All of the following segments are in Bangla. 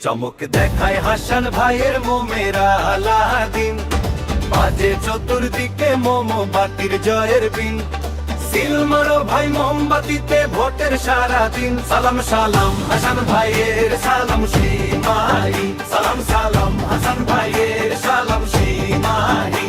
চমক দেখায় হাসান ভাইয়ের মোমেরা আলাদিন, বাজে চতুর্দিকে মোমবাতির জয়ের বিন। সিল ভাই মোমবাতিতে ভোটের সারা দিন। সালাম সালাম হাসান ভাইয়ের সালাম সীমাহি সালাম সালাম হাসান ভাইয়ের সালাম জয়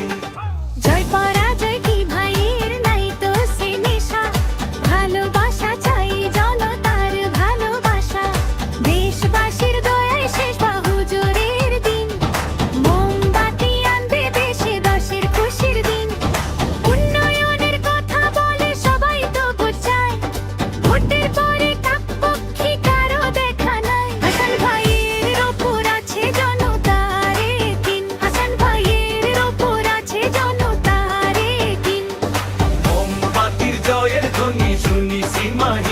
শুনি সীমাহীন